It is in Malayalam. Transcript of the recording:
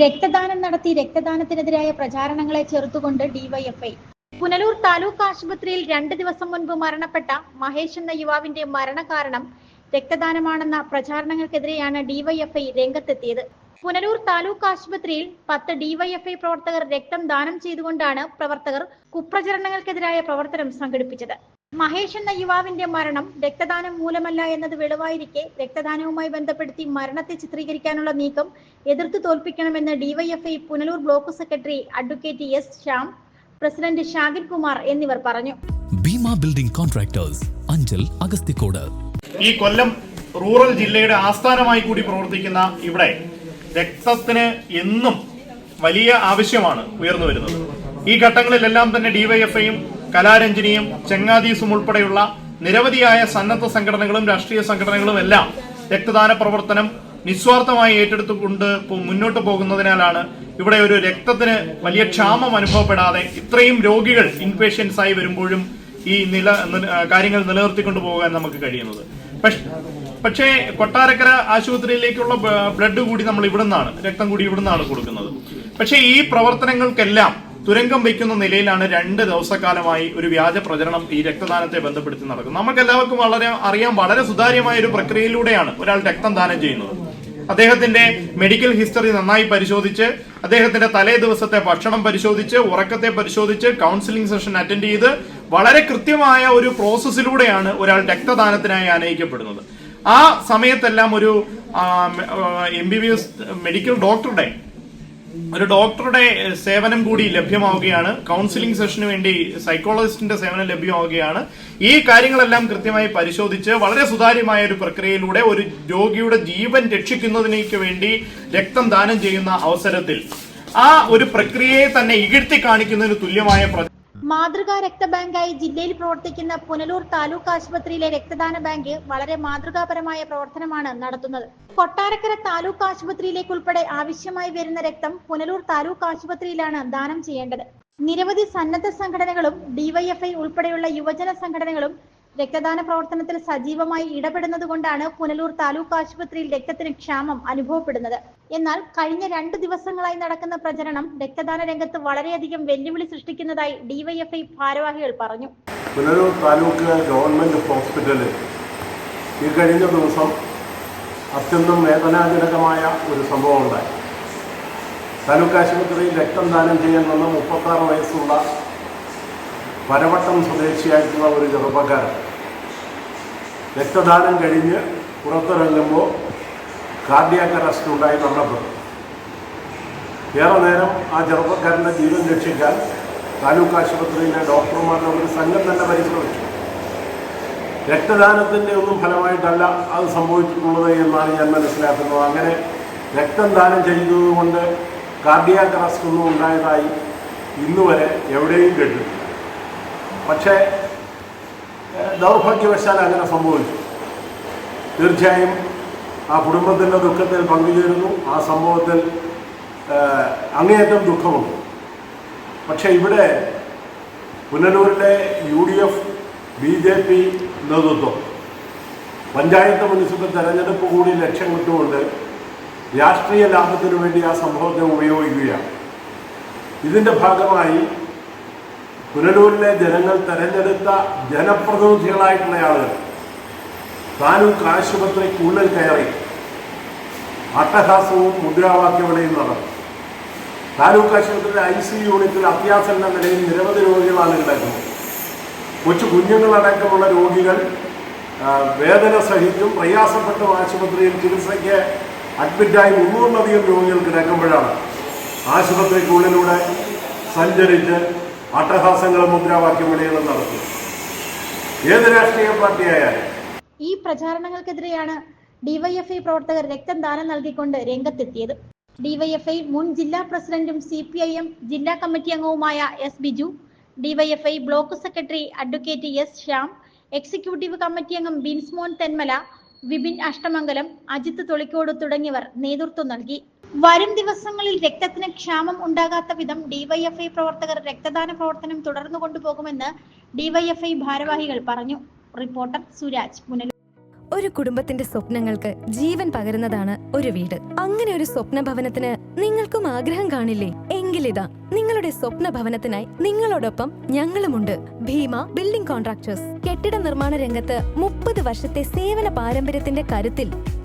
രക്തദാനം നടത്തി രക്തദാനത്തിനെതിരായ പ്രചാരണങ്ങളെ ചെറുത്തുകൊണ്ട് ഡിവൈഎഫ്ഐ പുനലൂർ താലൂക്ക് ആശുപത്രിയിൽ രണ്ട് ദിവസം മുൻപ് മരണപ്പെട്ട മഹേഷ് എന്ന യുവാവിന്റെ മരണകാരണം രക്തദാനമാണെന്ന പ്രചാരണങ്ങൾക്കെതിരെയാണ് ഡിവൈഎഫ്ഐ രംഗത്തെത്തിയത്. പുനലൂർ താലൂക്ക് ആശുപത്രിയിൽ പത്ത് ഡിവൈഎഫ്ഐ പ്രവർത്തകർ രക്തം ദാനം ചെയ്തുകൊണ്ടാണ് പ്രവർത്തകർ കുപ്രചരണങ്ങൾക്കെതിരായ പ്രവർത്തനം സംഘടിപ്പിച്ചത്. മഹേഷ് എന്ന യുവാവിന്റെ മരണം രക്തദാനം മൂലമല്ല എന്നത് വെളിവായിരിക്കെ രക്തദാനവുമായി ബന്ധപ്പെടുത്തി മരണത്തെ ചിത്രീകരിക്കാനുള്ള നീക്കം എതിർത്ത് തോൽപ്പിക്കണമെന്ന് DYFI Punalur block secretary advocate S Shyam president Shakir Kumar എന്നിവർ പറഞ്ഞു. Bhima building contractors Anchal Agasthikode. ഈ കൊല്ലം റൂറൽ ജില്ലയുടെ ആസ്ഥാനമായി കൂടി പ്രവർത്തിക്കുന്ന ഇവിടെ രക്തത്തിന് എന്നും വലിയ ആവശ്യമാണ് ഉയർന്നു വരുന്നത്. ഈ ഘട്ടങ്ങളിലെല്ലാം തന്നെ ഡിവൈഎഫ്ഐയും കലാരഞ്ജനിയും ചെങ്ങാദീസും ഉൾപ്പെടെയുള്ള നിരവധിയായ സന്നദ്ധ സംഘടനകളും രാഷ്ട്രീയ സംഘടനകളും എല്ലാം രക്തദാന പ്രവർത്തനം നിസ്വാർത്ഥമായി ഏറ്റെടുത്തുകൊണ്ട് മുന്നോട്ട് പോകുന്നതിനാലാണ് ഇവിടെ ഒരു രക്തത്തിന് വലിയ ക്ഷാമം അനുഭവപ്പെടാതെ ഇത്രയും രോഗികൾ ഇൻപേഷ്യൻസ് ആയി വരുമ്പോഴും ഈ നില കാര്യങ്ങൾ നിലനിർത്തിക്കൊണ്ട് പോകാൻ നമുക്ക് കഴിയുന്നത്. പക്ഷേ കൊട്ടാരക്കര ആശുപത്രിയിലേക്കുള്ള ബ്ലഡ് കൂടി നമ്മൾ ഇവിടുന്നാണ് രക്തം കൂടി ഇവിടുന്നാണ് കൊടുക്കുന്നത്. പക്ഷേ ഈ പ്രവർത്തനങ്ങൾക്കെല്ലാം തുരങ്കം വയ്ക്കുന്ന നിലയിലാണ് രണ്ട് ദിവസക്കാലമായി ഒരു വ്യാജ പ്രചരണം ഈ രക്തദാനത്തെ ബന്ധപ്പെടുത്തി നടക്കുന്നത്. നമുക്ക് എല്ലാവർക്കും വളരെ അറിയാം വളരെ സുതാര്യമായ ഒരു പ്രക്രിയയിലൂടെയാണ് ഒരാൾ രക്തം ദാനം ചെയ്യുന്നത്. അദ്ദേഹത്തിന്റെ മെഡിക്കൽ ഹിസ്റ്ററി നന്നായി പരിശോധിച്ച് അദ്ദേഹത്തിന്റെ തലേ ദിവസത്തെ ഭക്ഷണം പരിശോധിച്ച് ഉറക്കത്തെ പരിശോധിച്ച് കൗൺസിലിംഗ് സെഷൻ അറ്റൻഡ് ചെയ്ത് വളരെ കൃത്യമായ ഒരു പ്രോസസ്സിലൂടെയാണ് ഒരാൾ രക്തദാനത്തിനായി ആനയിക്കപ്പെടുന്നത്. ആ സമയത്തെല്ലാം ഒരു M B B S medical ഡോക്ടറുടെ ഒരു ഡോക്ടറുടെ സേവനം കൂടി ലഭ്യമാവുകയാണ്. കൗൺസിലിംഗ് സെഷന് വേണ്ടി സൈക്കോളജിസ്റ്റിന്റെ സേവനം ലഭ്യമാവുകയാണ്. ഈ കാര്യങ്ങളെല്ലാം കൃത്യമായി പരിശോധിച്ച് വളരെ സുതാര്യമായ ഒരു പ്രക്രിയയിലൂടെ ഒരു രോഗിയുടെ ജീവൻ രക്ഷിക്കുന്നതിനേക്ക് വേണ്ടി രക്തം ദാനം ചെയ്യുന്ന അവസരത്തിൽ ആ ഒരു പ്രക്രിയയെ തന്നെ ഇകഴ്ത്തി കാണിക്കുന്നതിന് തുല്യമായ മാതൃകാ രക്തബാങ്കായി ജില്ലയിൽ പ്രവർത്തിക്കുന്ന പുനലൂർ താലൂക്ക് ആശുപത്രിയിലെ രക്തദാന ബാങ്ക് വളരെ മാതൃകാപരമായ പ്രവർത്തനമാണ് നടത്തുന്നത്. കൊട്ടാരക്കര താലൂക്ക് ആശുപത്രിയിലേക്ക് ഉൾപ്പെടെ ആവശ്യമായി വരുന്ന രക്തം പുനലൂർ താലൂക്ക് ആശുപത്രിയിലാണ് ദാനം ചെയ്യേണ്ടത്. നിരവധി സന്നദ്ധ സംഘടനകളും ഡിവൈഎഫ്ഐ ഉൾപ്പെടെയുള്ള യുവജന സംഘടനകളും രക്തദാന പ്രവർത്തനത്തിൽ സജീവമായി ഇടപെടുന്നത് കൊണ്ടാണ് പുനലൂർ താലൂക്ക് ആശുപത്രിയിൽ രക്തത്തിന് ക്ഷാമം അനുഭവപ്പെടുന്നത്. എന്നാൽ കഴിഞ്ഞ രണ്ട് ദിവസങ്ങളായി നടക്കുന്ന പ്രചരണം രക്തദാന രംഗത്ത് വളരെയധികം വെല്ലുവിളി സൃഷ്ടിക്കുന്നതായി ഡിവൈഎഫ്ഐ ഭാരവാഹികൾ പറഞ്ഞു. പുനലൂർ താലൂക്ക് ഗവൺമെന്റ് ഹോസ്പിറ്റലിൽ ഈ കഴിഞ്ഞ ദിവസം അത്യന്തം വേദനാജനകമായ ഒരു സംഭവം ഉണ്ടായി താലൂക്ക് ആശുപത്രിയിൽ രക്തം ദാനം ചെയ്യാൻ വന്ന മുപ്പത്താറ് വയസ്സുള്ള പരവട്ടം സ്വദേശിയായിട്ടുള്ള ഒരു ചെറുപ്പക്കാരൻ. രക്തദാനം കഴിഞ്ഞ് പുറത്തിറങ്ങുമ്പോൾ കാർഡിയാക്ക് അറസ്റ്റ് ഉണ്ടായി മരണപ്പെട്ടു. ഏറെ നേരം ആ ചെറുപ്പക്കാരന്റെ ജീവൻ രക്ഷിക്കാൻ താലൂക്ക് ആശുപത്രിയിലെ ഡോക്ടർമാരുടെ ഒരു സംഘം തന്നെ പരിശ്രമിച്ചു. രക്തദാനത്തിന്റെ ഒന്നും ഫലമായിട്ടല്ല അത് സംഭവിച്ചിട്ടുള്ളത് എന്നാണ് ഞാൻ മനസ്സിലാക്കുന്നത്. അങ്ങനെ രക്തം ദാനം ചെയ്തതുകൊണ്ട് കാർഡിയാക് അറസ്റ്റ് ഒന്നും ഉണ്ടായതായി ഇന്നുവരെ എവിടെയും കേട്ടിട്ടില്ല. പക്ഷേ ദൗർഭാഗ്യവശാൽ അങ്ങനെ സംഭവിച്ചു. തീർച്ചയായും ആ കുടുംബത്തിന്റെ ദുഃഖത്തിൽ പങ്കുചേരുന്നു. ആ സംഭവത്തിൽ അങ്ങേയറ്റം ദുഃഖമുണ്ട്. പക്ഷേ ഇവിടെ പുനലൂരിലെ U D F B J P നേതൃത്വം പഞ്ചായത്ത് മുനിസിപ്പൽ തെരഞ്ഞെടുപ്പ് കൂടി ലക്ഷ്യം വിട്ടുകൊണ്ട് രാഷ്ട്രീയ ലാഭത്തിനു വേണ്ടി ആ സംഭവത്തെ ഉപയോഗിക്കുകയാണ്. ഇതിന്റെ ഭാഗമായി പുനലൂരിലെ ജനങ്ങൾ തെരഞ്ഞെടുത്ത ജനപ്രതിനിധികളായിട്ടുള്ള ആളുകൾ താലൂക്ക് ആശുപത്രിക്കുള്ളിൽ കയറി അട്ടഹാസവും മുദ്രാവാക്യവിളയും നടന്നു. താലൂക്ക് ആശുപത്രിയിലെ ഐ സി യൂണിറ്റിൽ അത്യാസന്ന നിലയിൽ നിരവധി രോഗികളാണ് കിടക്കുന്നത്. കൊച്ചു കുഞ്ഞുങ്ങളടക്കമുള്ള രോഗികൾ വേദന സഹിച്ചും പ്രയാസപ്പെട്ടും ആശുപത്രിയിൽ ചികിത്സയ്ക്ക് അഡ്മിറ്റായി മുന്നൂറിലധികം രോഗികൾ കിടക്കുമ്പോഴാണ് ആശുപത്രിക്കുള്ളിലൂടെ സഞ്ചരിച്ച് അട്ടഹാസങ്ങളും മുദ്രാവാക്യം വിളികളും നടത്തി. ഏത് രാഷ്ട്രീയ പാർട്ടിയായാലും. ഈ പ്രചാരണങ്ങൾക്കെതിരെയാണ് ഡിവൈഎഫ്ഐ പ്രവർത്തകർ രക്തം ദാനം നൽകിക്കൊണ്ട് രംഗത്തെത്തിയത്. ഡിവൈഎഫ്ഐ മുൻ ജില്ലാ പ്രസിഡന്റും സി പി ഐ എം ജില്ലാ കമ്മിറ്റി അംഗവുമായ S Biju DYFI block secretary advocate S Shyam executive committee അംഗം ബിൻസ്മോൻ തെന്മല വിപിൻ അഷ്ടമംഗലം അജിത്ത് തൊളിക്കോട് തുടങ്ങിയവർ നേതൃത്വം നൽകി. വരും ദിവസങ്ങളിൽ രക്തത്തിന് ക്ഷാമം ഉണ്ടാകാത്ത വിധം ഡിവൈഎഫ്ഐ പ്രവർത്തകർ രക്തദാന പ്രവർത്തനം തുടർന്നു കൊണ്ടുപോകുമെന്ന് ഡിവൈഎഫ്ഐ ഭാരവാഹികൾ പറഞ്ഞു. റിപ്പോർട്ടർ സുരാജ് പുനലൂർ ഒരു കുടുംബത്തിന്റെ സ്വപ്നങ്ങൾക്ക് ജീവൻ പകരുന്നതാണ് ഒരു വീട്. അങ്ങനെ ഒരു സ്വപ്ന ഭവനത്തിന് നിങ്ങൾക്കും ആഗ്രഹം കാണില്ലേ? എങ്കിലിതാ നിങ്ങളുടെ സ്വപ്ന ഭവനത്തിനായി നിങ്ങളോടൊപ്പം ഞങ്ങളുമുണ്ട്. Bhima building contractors. കെട്ടിട നിർമ്മാണ രംഗത്ത് മുപ്പത് വർഷത്തെ സേവന പാരമ്പര്യത്തിന്റെ കരുത്തിൽ